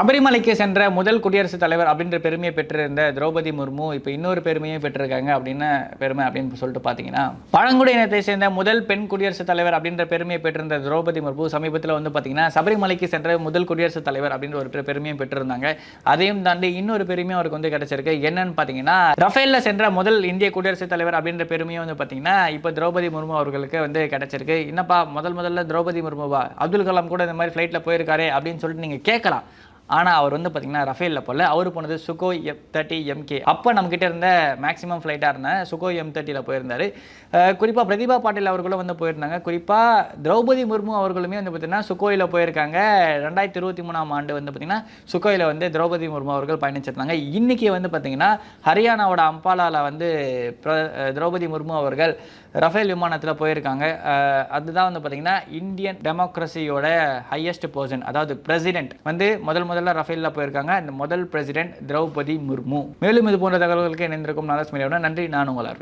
சபரிமலைக்கு சென்ற முதல் குடியரசுத் தலைவர் அப்படின்ற பெருமையை பெற்றிருந்த திரௌபதி முர்மு இப்போ இன்னொரு பெருமையும் பெற்றிருக்காங்க அப்படின்னு பெருமை அப்படின்னு சொல்லிட்டு பார்த்தீங்கன்னா பழங்குடி இனத்தை சேர்ந்த முதல் பெண் குடியரசுத் தலைவர் அப்படின்ற பெருமையை பெற்றிருந்த திரௌபதி முர்மு சமீபத்தில் வந்து பார்த்தீங்கன்னா சபரிமலைக்கு சென்ற முதல் குடியரசுத் தலைவர் அப்படின்ற ஒரு பெருமையும் பெற்றிருந்தாங்க. அதையும் தாண்டி இன்னொரு பெருமையும் அவருக்கு வந்து கிடைச்சிருக்கு. என்னன்னு பார்த்தீங்கன்னா ரஃபேல்ல சென்ற முதல் இந்திய குடியரசுத் தலைவர் அப்படின்ற பெருமையும் வந்து பார்த்தீங்கன்னா இப்போ திரௌபதி முர்மு அவர்களுக்கு வந்து கிடைச்சிருக்கு. என்னப்பா முதல் முதல்ல திரௌபதி முர்முவா? அப்துல் கலாம் கூட இந்த மாதிரி ஃப்ளைட்டில் போயிருக்காரு அப்படின்னு சொல்லிட்டு நீங்கள் கேட்கலாம் ஆனால் அவர் வந்து பார்த்தீங்கன்னா ரஃபேலில் போல. அவர் போனது சுகோ எம் தேர்ட்டி எம்கே அப்போ நம்மக்கிட்ட இருந்த மேக்ஸிமம் ஃப்ளைட்டாக இருந்த சுகோ எம் தேர்ட்டியில் போயிருந்தார். குறிப்பாக பிரதிபா பாட்டீல் அவர்களும் வந்து போயிருந்தாங்க. குறிப்பாக திரௌபதி முர்மு அவர்களுமே வந்து பார்த்தீங்கன்னா சுகோயில் போயிருக்காங்க. ரெண்டாயிரத்தி இருபத்தி மூணாம் ஆண்டு வந்து பார்த்தீங்கன்னா சுகோயில் வந்து திரௌபதி முர்மு அவர்கள் பயணிச்சிருந்தாங்க. இன்றைக்கி வந்து பார்த்தீங்கன்னா ஹரியானாவோட அம்பாலாவில் வந்து திரௌபதி முர்மு அவர்கள் ரஃபேல் விமானத்தில் போயிருக்காங்க. அதுதான் வந்து பார்த்தீங்கன்னா இந்தியன் டெமோக்ரஸியோட ஹையஸ்ட் பர்சன் அதாவது பிரசிடென்ட் வந்து முதல் முதல் முதல்ல ரஃபேலில் போயிருக்காங்க. இந்த முதல் பிரசிடென்ட் திரௌபதி முர்மு. மேலும் இது போன்ற தகவல்களுக்கு இணைந்திருக்கும் நாலஸ் நன்றி. நான் உங்களார்